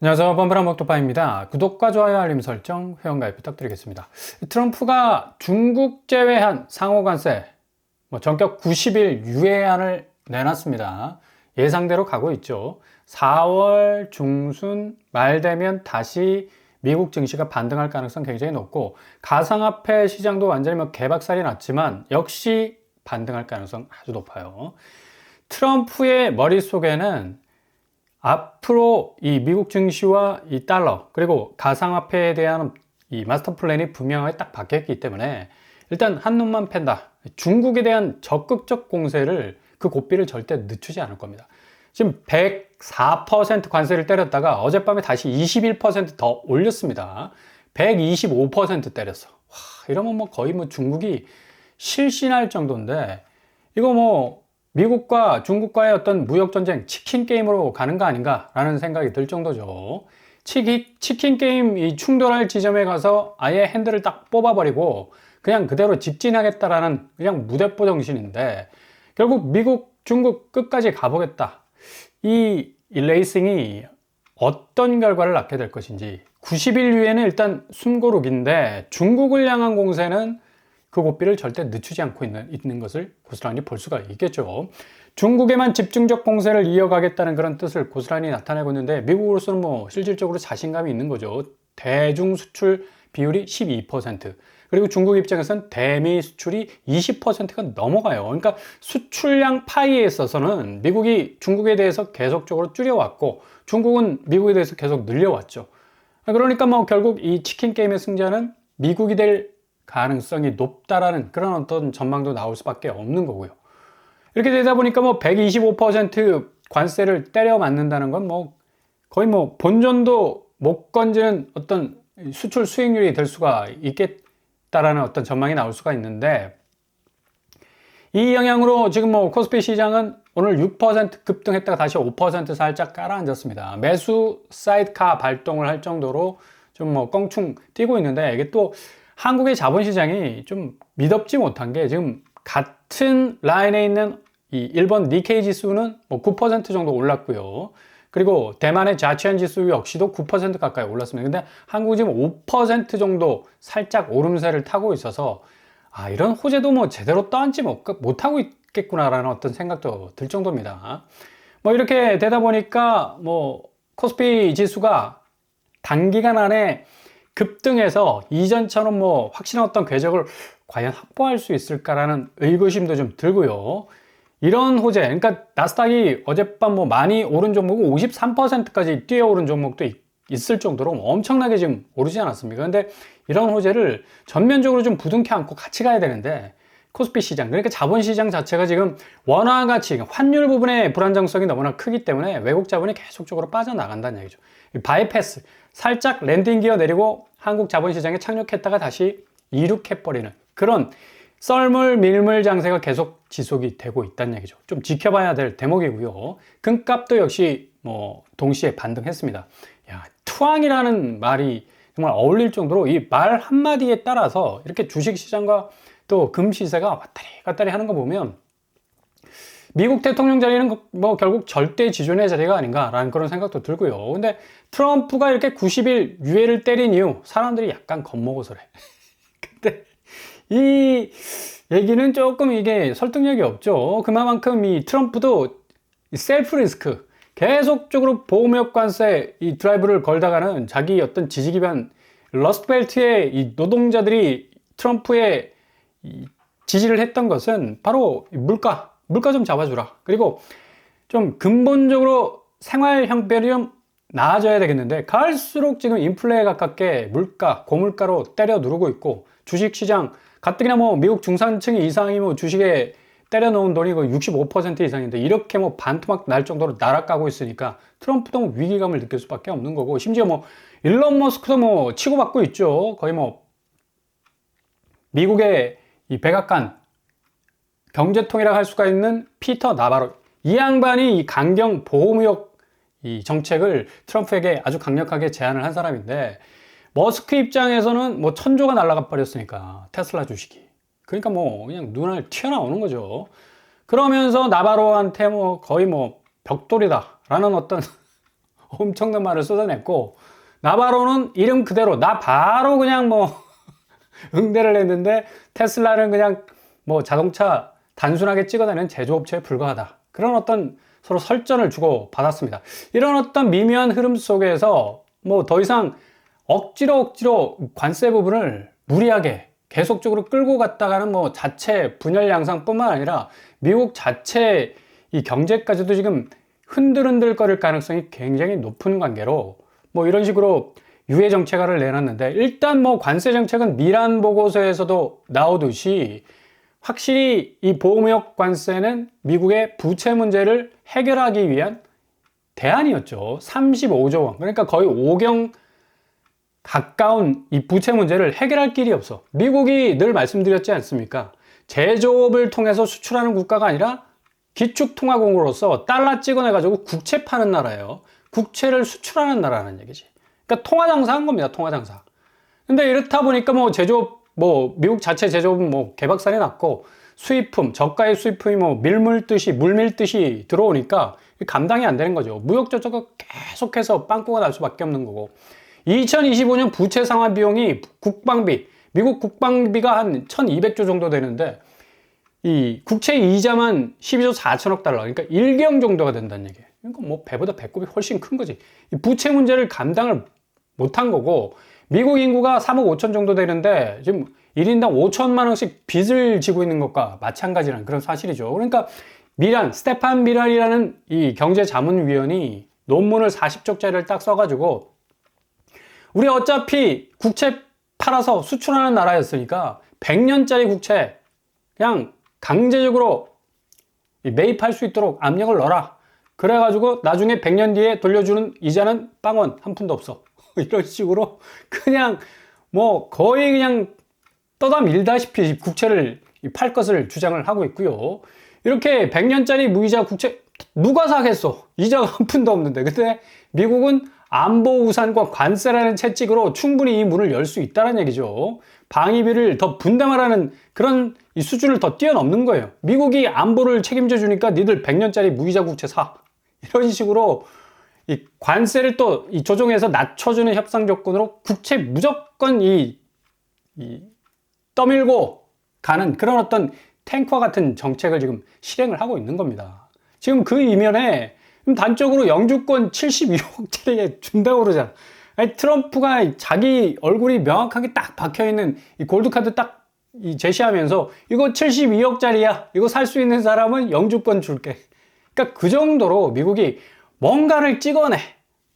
안녕하세요. 범블한 먹도파입니다. 구독과 좋아요, 알림 설정, 회원가입 부탁드리겠습니다. 트럼프가 중국 제외한 상호관세, 뭐 전격 90일 유예안을 내놨습니다. 예상대로 가고 있죠. 4월 중순 말 되면 다시 미국 증시가 반등할 가능성 굉장히 높고 가상화폐 시장도 완전히 뭐 개박살이 났지만 역시 반등할 가능성 아주 높아요. 트럼프의 머릿속에는 앞으로 이 미국 증시와 이 달러 그리고 가상화폐에 대한 이 마스터 플랜이 분명하게 딱 바뀌었기 때문에 일단 한 놈만 팬다. 중국에 대한 적극적 공세를 그 고삐를 절대 늦추지 않을 겁니다. 지금 104% 관세를 때렸다가 어젯밤에 다시 21%더 올렸습니다. 125% 때렸어. 와, 이러면 뭐 거의 뭐 중국이 실신할 정도인데 이거 뭐 미국과 중국과의 어떤 무역 전쟁 치킨 게임으로 가는 거 아닌가라는 생각이 들 정도죠. 치킨, 게임 이 충돌할 지점에 가서 아예 핸들을 딱 뽑아버리고 그냥 그대로 직진하겠다라는 그냥 무대포 정신인데 결국 미국, 중국 끝까지 가보겠다. 이, 이 레이싱이 어떤 결과를 낳게 될 것인지 90일 후에는 일단 숨고르기인데 중국을 향한 공세는 그 고삐를 절대 늦추지 않고 있는, 있는 것을 고스란히 볼 수가 있겠죠. 중국에만 집중적 공세를 이어가겠다는 그런 뜻을 고스란히 나타내고 있는데 미국으로서는 뭐 실질적으로 자신감이 있는 거죠. 대중 수출 비율이 12%. 그리고 중국 입장에서는 대미 수출이 20%가 넘어가요. 그러니까 수출량 파이에 있어서는 미국이 중국에 대해서 계속적으로 줄여왔고 중국은 미국에 대해서 계속 늘려왔죠. 그러니까 뭐 결국 이 치킨 게임의 승자는 미국이 될 가능성이 높다라는 그런 어떤 전망도 나올 수밖에 없는 거고요. 이렇게 되다 보니까 뭐 125% 관세를 때려 맞는다는 건 뭐 거의 뭐 본전도 못 건지는 어떤 수출 수익률이 될 수가 있겠다라는 어떤 전망이 나올 수가 있는데 이 영향으로 지금 뭐 코스피 시장은 오늘 6% 급등했다가 다시 5% 살짝 깔아앉았습니다. 매수 사이드카 발동을 할 정도로 좀 뭐 껑충 뛰고 있는데 이게 또 한국의 자본시장이 좀 믿업지 못한 게 지금 같은 라인에 있는 이 일본 니케이 지수는 뭐 9% 정도 올랐고요. 그리고 대만의 자치안 지수 역시도 9% 가까이 올랐습니다. 근데 한국이 지금 5% 정도 살짝 오름세를 타고 있어서 아, 이런 호재도 뭐 제대로 떠안지 못하고 있겠구나라는 어떤 생각도 들 정도입니다. 뭐 이렇게 되다 보니까 뭐 코스피 지수가 단기간 안에 급등해서 이전처럼 뭐 확실한 어떤 궤적을 과연 확보할 수 있을까라는 의구심도 좀 들고요. 이런 호재, 그러니까 나스닥이 어젯밤 뭐 많이 오른 종목은 53%까지 뛰어오른 종목도 있, 을 정도로 엄청나게 지금 오르지 않았습니까? 근데 이런 호재를 전면적으로 좀 부둥켜 안고 같이 가야 되는데 코스피 시장, 그러니까 자본 시장 자체가 지금 원화 가치, 환율 부분의 불안정성이 너무나 크기 때문에 외국 자본이 계속적으로 빠져나간다는 얘기죠. 바이패스, 살짝 랜딩 기어 내리고 한국 자본시장에 착륙했다가 다시 이륙해버리는 그런 썰물 밀물 장세가 계속 지속이 되고 있다는 얘기죠. 좀 지켜봐야 될 대목이고요. 금값도 역시 뭐 동시에 반등했습니다. 야, 투항이라는 말이 정말 어울릴 정도로 이 말 한마디에 따라서 이렇게 주식시장과 또 금시세가 왔다리 갔다리 하는 거 보면 미국 대통령 자리는 뭐 결국 절대 지존의 자리가 아닌가라는 그런 생각도 들고요. 근데 트럼프가 이렇게 90일 유예를 때린 이유 사람들이 약간 겁먹어서래. 근데 이 얘기는 조금 이게 설득력이 없죠. 그만큼 이 트럼프도 셀프 리스크 계속적으로 보험력 관세 이 드라이브를 걸다가는 자기 어떤 지지 기반 러스트벨트의 이 노동자들이 트럼프의 지지를 했던 것은 바로 물가 물가 좀 잡아주라. 그리고 좀 근본적으로 생활 형편이 좀 나아져야 되겠는데 갈수록 지금 인플레에 가깝게 물가, 고물가로 때려 누르고 있고 주식시장 가뜩이나 뭐 미국 중산층 이상이 뭐 주식에 때려 놓은 돈이 65% 이상인데 이렇게 뭐 반토막 날 정도로 날아가고 있으니까 트럼프도 뭐 위기감을 느낄 수밖에 없는 거고 심지어 뭐 일론 머스크도 뭐 치고받고 있죠. 거의 뭐 미국의 이 백악관 경제통이라고 할 수가 있는 피터 나바로 이 양반이 이 강경 보호무역 이 정책을 트럼프에게 아주 강력하게 제안을 한 사람인데 머스크 입장에서는 뭐 천조가 날아가 버렸으니까 테슬라 주식이 그러니까 뭐 그냥 눈알 튀어나오는 거죠. 그러면서 나바로한테 뭐 거의 뭐 벽돌이다라는 어떤 엄청난 말을 쏟아냈고 나바로는 이름 그대로 나 바로 그냥 뭐 응대를 했는데 테슬라는 그냥 뭐 자동차 단순하게 찍어내는 제조업체에 불과하다. 그런 어떤 서로 설전을 주고 받았습니다. 이런 어떤 미묘한 흐름 속에서 뭐 더 이상 억지로 억지로 관세 부분을 무리하게 계속적으로 끌고 갔다가는 뭐 자체 분열 양상뿐만 아니라 미국 자체 이 경제까지도 지금 흔들흔들 거릴 가능성이 굉장히 높은 관계로 뭐 이런 식으로 유해 정책을 내놨는데 일단 뭐 관세 정책은 미란 보고서에서도 나오듯이 확실히 이 보호무역 관세는 미국의 부채 문제를 해결하기 위한 대안이었죠. 35조 원. 그러니까 거의 5경 가까운 이 부채 문제를 해결할 길이 없어. 미국이 늘 말씀드렸지 않습니까? 제조업을 통해서 수출하는 국가가 아니라 기축통화국으로서 달러 찍어내가지고 국채 파는 나라예요. 국채를 수출하는 나라는 얘기지. 그러니까 통화장사 한 겁니다. 통화장사. 근데 이렇다 보니까 뭐 제조업, 뭐 미국 자체 제조업은 뭐 개박살이 났고 수입품, 저가의 수입품이 뭐 밀물듯이, 물밀듯이 들어오니까 감당이 안 되는 거죠. 무역 저쪽가 계속해서 빵꾸가 날 수밖에 없는 거고. 2025년 부채 상환 비용이 국방비, 미국 국방비가 한 1200조 정도 되는데 이 국채 이자만 12조 4천억 달러, 그러니까 1경 정도가 된다는 얘기예요. 그러니까 뭐 배보다 배꼽이 훨씬 큰 거지. 이 부채 문제를 감당을 못한 거고 미국 인구가 3억 5천 정도 되는데 지금 1인당 5천만 원씩 빚을 지고 있는 것과 마찬가지라는 그런 사실이죠. 그러니까 미란, 스테판 미란이라는 이 경제자문위원이 논문을 40쪽짜리를 딱 써가지고 우리 어차피 국채 팔아서 수출하는 나라였으니까 100년짜리 국채 그냥 강제적으로 매입할 수 있도록 압력을 넣어라. 그래가지고 나중에 100년 뒤에 돌려주는 이자는 빵원 한 푼도 없어. 이런 식으로 그냥 뭐 거의 그냥 떠다 밀다시피 국채를 팔 것을 주장을 하고 있고요. 이렇게 100년짜리 무이자 국채 누가 사겠어? 이자가 한 푼도 없는데. 근데 미국은 안보 우산과 관세라는 채찍으로 충분히 이 문을 열 수 있다는 얘기죠. 방위비를 더 분담하라는 그런 이 수준을 더 뛰어넘는 거예요. 미국이 안보를 책임져 주니까 니들 100년짜리 무이자 국채 사. 이런 식으로 이 관세를 또 이 조정해서 낮춰주는 협상 조건으로 국채 무조건 이, 이 떠밀고 가는 그런 어떤 탱커 같은 정책을 지금 실행을 하고 있는 겁니다. 지금 그 이면에 단적으로 영주권 72억짜리에 준다고 그러잖아. 아니, 트럼프가 자기 얼굴이 명확하게 딱 박혀 있는 이 골드카드 딱 이 제시하면서 이거 72억짜리야. 이거 살 수 있는 사람은 영주권 줄게. 그러니까 그 정도로 미국이 뭔가를 찍어내.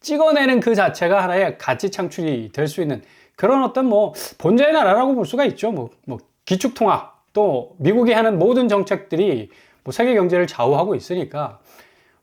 찍어내는 그 자체가 하나의 가치 창출이 될 수 있는 그런 어떤 뭐 본자의 나라라고 볼 수가 있죠. 뭐, 뭐 기축통화 또 미국이 하는 모든 정책들이 뭐 세계 경제를 좌우하고 있으니까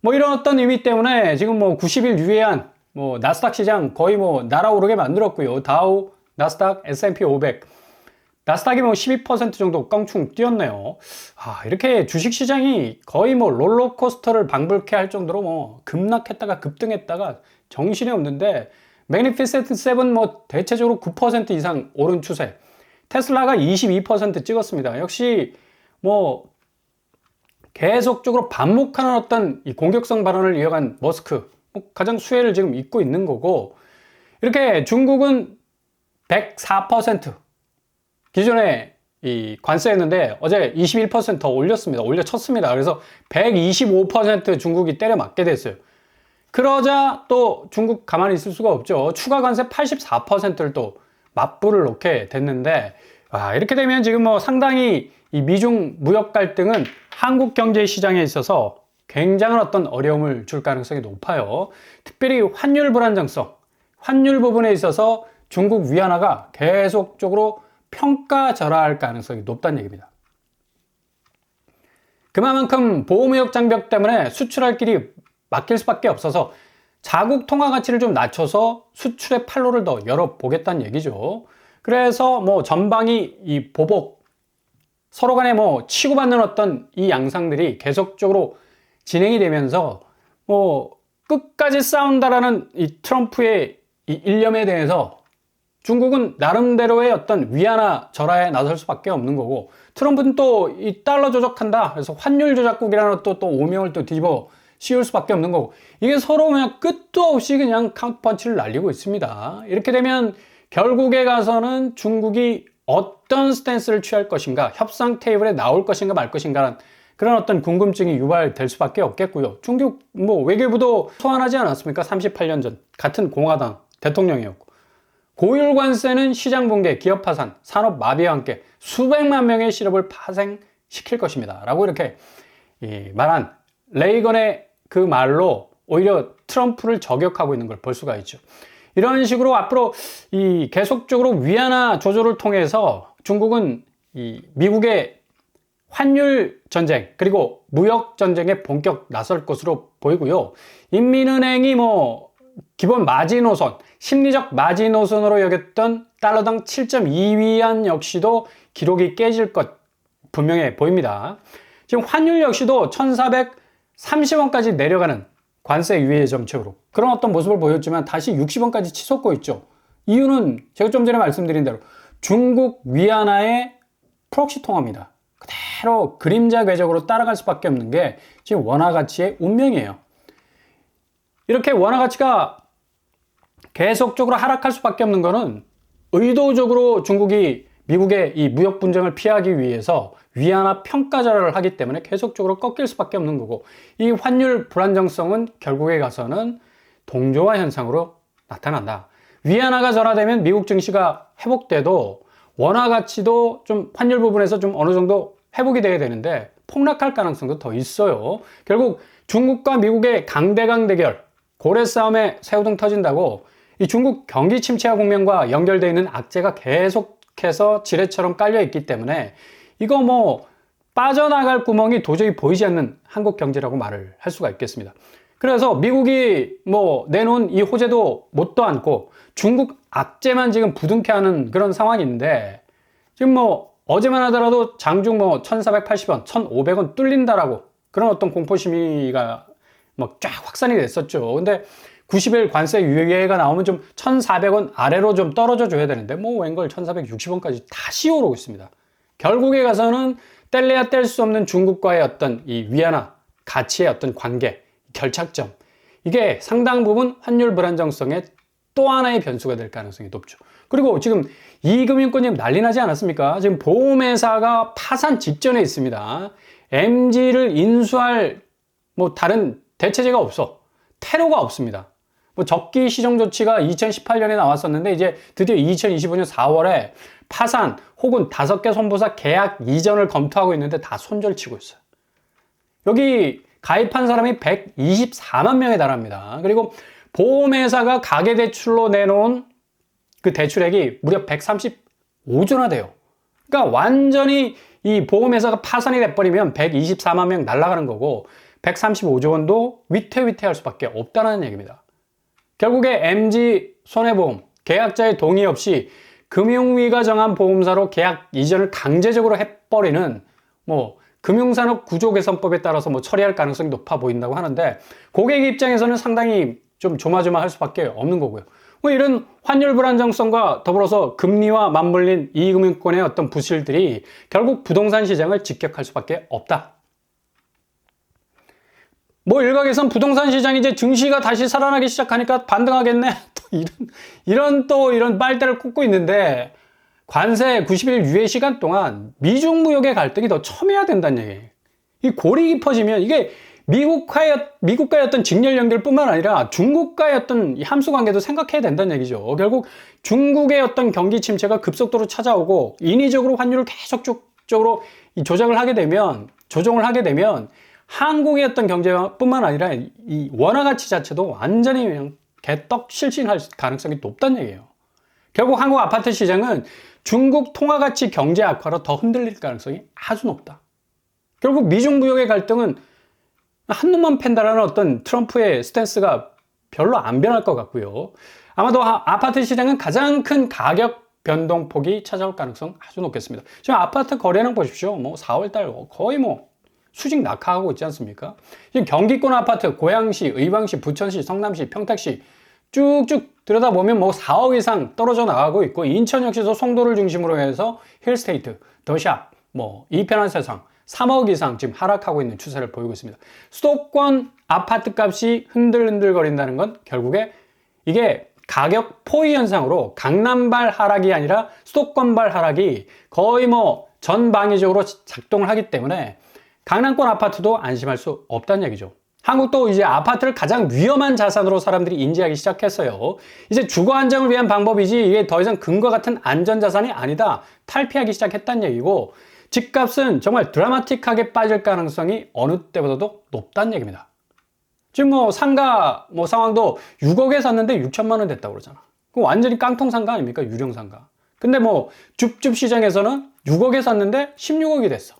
뭐 이런 어떤 의미 때문에 지금 뭐 90일 유예한 뭐 나스닥 시장 거의 뭐 날아오르게 만들었고요. 다우, 나스닥, S&P 500 나스닥이 뭐 12% 정도 껑충 뛰었네요. 아, 이렇게 주식 시장이 거의 뭐 롤러코스터를 방불케 할 정도로 뭐 급락했다가 급등했다가 정신이 없는데 매니피세트 7뭐 대체적으로 9% 이상 오른 추세. 테슬라가 22% 찍었습니다. 역시 뭐 계속적으로 반복하는 어떤 이 공격성 발언을 이어간 머스크 뭐 가장 수혜를 지금 입고 있는 거고 이렇게 중국은 104% 기존에 이 관세였는데 어제 21%더 올렸습니다. 올려쳤습니다. 그래서 125% 중국이 때려 맞게 됐어요. 그러자 또 중국 가만히 있을 수가 없죠. 추가 관세 84%를 또 맞불을 놓게 됐는데 아, 이렇게 되면 지금 뭐 상당히 이 미중 무역 갈등은 한국 경제 시장에 있어서 굉장한 어떤 어려움을 줄 가능성이 높아요. 특별히 환율 불안정성, 환율 부분에 있어서 중국 위안화가 계속적으로 평가절하할 가능성이 높다는 얘기입니다. 그만큼 보호무역 장벽 때문에 수출할 길이 막힐 수밖에 없어서 자국 통화 가치를 좀 낮춰서 수출의 판로를 더 열어보겠다는 얘기죠. 그래서 뭐 전방이 이 보복 서로 간에 뭐 치고받는 어떤 이 양상들이 계속적으로 진행이 되면서 뭐 끝까지 싸운다라는 이 트럼프의 이 일념에 대해서 중국은 나름대로의 어떤 위안화 절하에 나설 수밖에 없는 거고 트럼프는 또 이 달러 조작한다 그래서 환율 조작국이라는 또, 또 오명을 또 뒤집어 씌울 수밖에 없는 거고 이게 서로 그냥 끝도 없이 그냥 카운트펀치를 날리고 있습니다. 이렇게 되면 결국에 가서는 중국이 어떤 스탠스를 취할 것인가, 협상 테이블에 나올 것인가 말 것인가라는 그런 어떤 궁금증이 유발될 수밖에 없겠고요. 중국 뭐 외교부도 소환하지 않았습니까? 38년 전 같은 공화당 대통령이었고 고율 관세는 시장 붕괴, 기업 파산, 산업 마비와 함께 수백만 명의 실업을 파생시킬 것입니다. 라고 이렇게 말한 레이건의 그 말로 오히려 트럼프를 저격하고 있는 걸 볼 수가 있죠. 이런 식으로 앞으로 이 계속적으로 위안화 조조를 통해서 중국은 이 미국의 환율 전쟁 그리고 무역 전쟁에 본격 나설 것으로 보이고요. 인민은행이 뭐 기본 마지노선, 심리적 마지노선으로 여겼던 달러당 7.2위안 역시도 기록이 깨질 것 분명해 보입니다. 지금 환율 역시도 1,430원까지 내려가는 관세 유예 정책으로 그런 어떤 모습을 보였지만 다시 60원까지 치솟고 있죠. 이유는 제가 좀 전에 말씀드린 대로 중국 위안화의 프록시 통화입니다. 그대로 그림자 궤적으로 따라갈 수밖에 없는 게 지금 원화 가치의 운명이에요. 이렇게 원화 가치가 계속적으로 하락할 수밖에 없는 것은 의도적으로 중국이 미국의 이 무역 분쟁을 피하기 위해서 위안화 평가절하를 하기 때문에 계속적으로 꺾일 수밖에 없는 거고 이 환율 불안정성은 결국에 가서는 동조화 현상으로 나타난다. 위안화가 전화되면 미국 증시가 회복돼도 원화 가치도 좀 환율 부분에서 좀 어느 정도 회복이 돼야 되는데 폭락할 가능성도 더 있어요. 결국 중국과 미국의 강대강 대결, 고래 싸움에 새우등 터진다고 이 중국 경기 침체와 국면과 연결되어 있는 악재가 계속해서 지뢰처럼 깔려 있기 때문에 이거 뭐 빠져나갈 구멍이 도저히 보이지 않는 한국 경제라고 말을 할 수가 있겠습니다. 그래서 미국이 뭐 내놓은 이 호재도 못도 않고 중국 악재만 지금 부둥켜 하는 그런 상황인데 지금 뭐 어제만 하더라도 장중 뭐 1480원, 1500원 뚫린다라고 그런 어떤 공포 심리가 막 쫙 확산이 됐었죠. 근데 90일 관세 유예가 나오면 좀 1,400원 아래로 좀 떨어져 줘야 되는데 뭐 웬걸 1,460원까지 다시 오르고 있습니다. 결국에 가서는 뗄래야 뗄 수 없는 중국과의 어떤 이 위안화 가치의 어떤 관계, 결착점 이게 상당 부분 환율 불안정성의 또 하나의 변수가 될 가능성이 높죠. 그리고 지금 이 금융권이 난리 나지 않았습니까? 지금 보험회사가 파산 직전에 있습니다. MG를 인수할 뭐 다른 대체제가 없어. 테러가 없습니다. 뭐 적기 시정 조치가 2018년에 나왔었는데 이제 드디어 2025년 4월에 파산 혹은 다섯 개 손보사 계약 이전을 검토하고 있는데 다 손절치고 있어요. 여기 가입한 사람이 124만 명에 달합니다. 그리고 보험회사가 가계대출로 내놓은 그 대출액이 무려 135조나 돼요. 그러니까 완전히 이 보험회사가 파산이 돼버리면 124만 명 날아가는 거고 135조 원도 위태위태할 수밖에 없다는 얘기입니다. 결국에 MG 손해보험 계약자의 동의 없이 금융위가 정한 보험사로 계약 이전을 강제적으로 해버리는 뭐 금융산업 구조 개선법에 따라서 뭐 처리할 가능성이 높아 보인다고 하는데 고객 입장에서는 상당히 좀 조마조마할 수밖에 없는 거고요. 뭐 이런 환율 불안정성과 더불어서 금리와 맞물린 이금융권의 어떤 부실들이 결국 부동산 시장을 직격할 수밖에 없다. 뭐 일각에선 부동산 시장이 이제 증시가 다시 살아나기 시작하니까 반등하겠네. 또 이런, 이런 또 이런 빨대를 꽂고 있는데 관세 90일 유예 시간 동안 미중 무역의 갈등이 더 첨예화 된다는 얘기예요. 이 골이 깊어지면 이게 미국과의, 미국과의 어떤 직렬 연결뿐만 아니라 중국과의 어떤 함수 관계도 생각해야 된다는 얘기죠. 결국 중국의 어떤 경기 침체가 급속도로 찾아오고 인위적으로 환율을 계속적으로 조작을 하게 되면 조정을 하게 되면 한국의 어떤 경제뿐만 아니라 이 원화 가치 자체도 완전히 그냥 개떡 실신할 가능성이 높다는 얘기예요. 결국 한국 아파트 시장은 중국 통화 가치 경제 악화로 더 흔들릴 가능성이 아주 높다. 결국 미중 무역의 갈등은 한 놈만 팬다라는 어떤 트럼프의 스탠스가 별로 안 변할 것 같고요. 아마도 아파트 시장은 가장 큰 가격 변동폭이 찾아올 가능성 아주 높겠습니다. 지금 아파트 거래량 보십시오. 뭐 4월 달 거의 뭐 수직 낙하하고 있지 않습니까? 지금 경기권 아파트, 고양시, 의왕시, 부천시, 성남시, 평택시 쭉쭉 들여다보면 뭐 4억 이상 떨어져 나가고 있고 인천 역시도 송도를 중심으로 해서 힐스테이트, 더샵, 뭐 이편한 세상 3억 이상 지금 하락하고 있는 추세를 보이고 있습니다. 수도권 아파트 값이 흔들흔들거린다는 건 결국에 이게 가격 포위 현상으로 강남발 하락이 아니라 수도권발 하락이 거의 뭐 전방위적으로 작동을 하기 때문에 강남권 아파트도 안심할 수 없다는 얘기죠. 한국도 이제 아파트를 가장 위험한 자산으로 사람들이 인지하기 시작했어요. 이제 주거 안정을 위한 방법이지 이게 더 이상 근거 같은 안전 자산이 아니다. 탈피하기 시작했다는 얘기고 집값은 정말 드라마틱하게 빠질 가능성이 어느 때보다도 높다는 얘기입니다. 지금 뭐 상가 뭐 상황도 6억에 샀는데 6천만 원 됐다고 그러잖아. 그럼 완전히 깡통 상가 아닙니까? 유령 상가. 근데 뭐 줍줍 시장에서는 6억에 샀는데 16억이 됐어.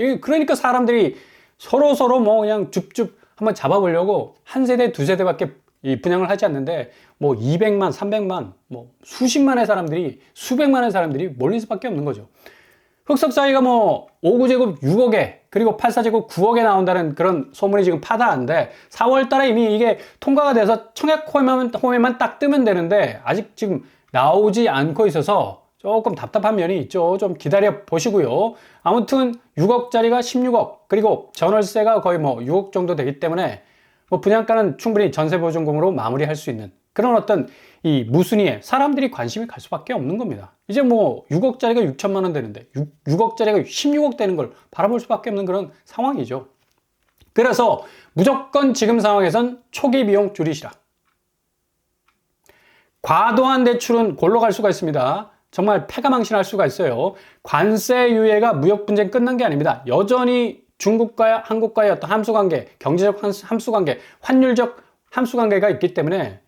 야, 이게 그러니까 사람들이 서로 서로 뭐 그냥 줍줍 한번 잡아보려고 한 세대 두 세대밖에 이 분양을 하지 않는데 뭐 200만, 300만, 뭐 수십만의 사람들이 수백만의 사람들이 몰릴 수밖에 없는 거죠. 흑석 사이가 뭐 5구제곱 6억에 그리고 8사제곱 9억에 나온다는 그런 소문이 지금 파다한데 4월 달에 이미 이게 통과가 돼서 청약 홈에만, 홈에만 딱 뜨면 되는데 아직 지금 나오지 않고 있어서 조금 답답한 면이 있죠. 좀 기다려 보시고요. 아무튼 6억짜리가 16억 그리고 전월세가 거의 뭐 6억 정도 되기 때문에 뭐 분양가는 충분히 전세 보증금으로 마무리할 수 있는 그런 어떤 이 무순위에 사람들이 관심이 갈 수밖에 없는 겁니다. 이제 뭐 6억짜리가 6천만 원 되는데 6, 6억짜리가 16억 되는 걸 바라볼 수밖에 없는 그런 상황이죠. 그래서 무조건 지금 상황에선 초기 비용 줄이시라. 과도한 대출은 골로 갈 수가 있습니다. 정말 패가망신할 수가 있어요. 관세 유예가 무역 분쟁 끝난 게 아닙니다. 여전히 중국과 한국과의 어떤 함수 관계, 경제적 함수 관계, 환율적 함수 관계가 있기 때문에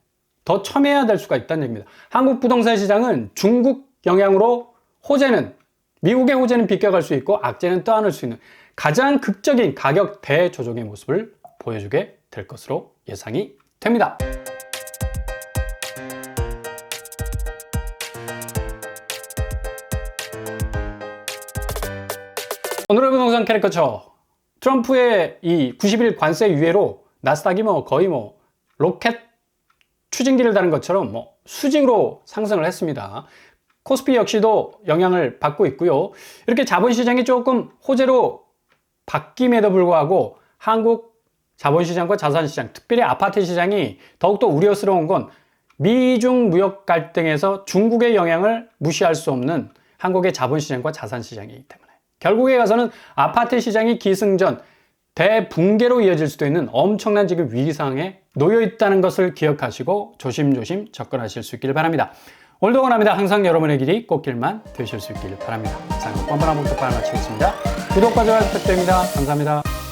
더 첨예해야 될 수가 있다는 얘기입니다. 한국 부동산 시장은 중국 영향으로 호재는 미국의 호재는 비껴갈 수 있고 악재는 떠안을 수 있는 가장 극적인 가격 대조정의 모습을 보여주게 될 것으로 예상이 됩니다. 오늘의 부동산 캐릭터처 트럼프의 이 90일 관세 유예로 나스닥이 뭐 거의 뭐 로켓 추진기를 다는 것처럼 뭐 수직으로 상승을 했습니다. 코스피 역시도 영향을 받고 있고요. 이렇게 자본시장이 조금 호재로 바뀜에도 불구하고 한국 자본시장과 자산시장, 특별히 아파트 시장이 더욱더 우려스러운 건 미중 무역 갈등에서 중국의 영향을 무시할 수 없는 한국의 자본시장과 자산시장이기 때문에 결국에 가서는 아파트 시장이 기승전 대붕괴로 이어질 수도 있는 엄청난 지금 위기 상황에 놓여 있다는 것을 기억하시고 조심조심 접근하실 수 있기를 바랍니다. 오늘도 원합니다. 항상 여러분의 길이 꽃길만 되실 수 있기를 바랍니다. 이상 뻔뻔한 목표판을 마치겠습니다. 구독과 좋아요 부탁드립니다. 감사합니다.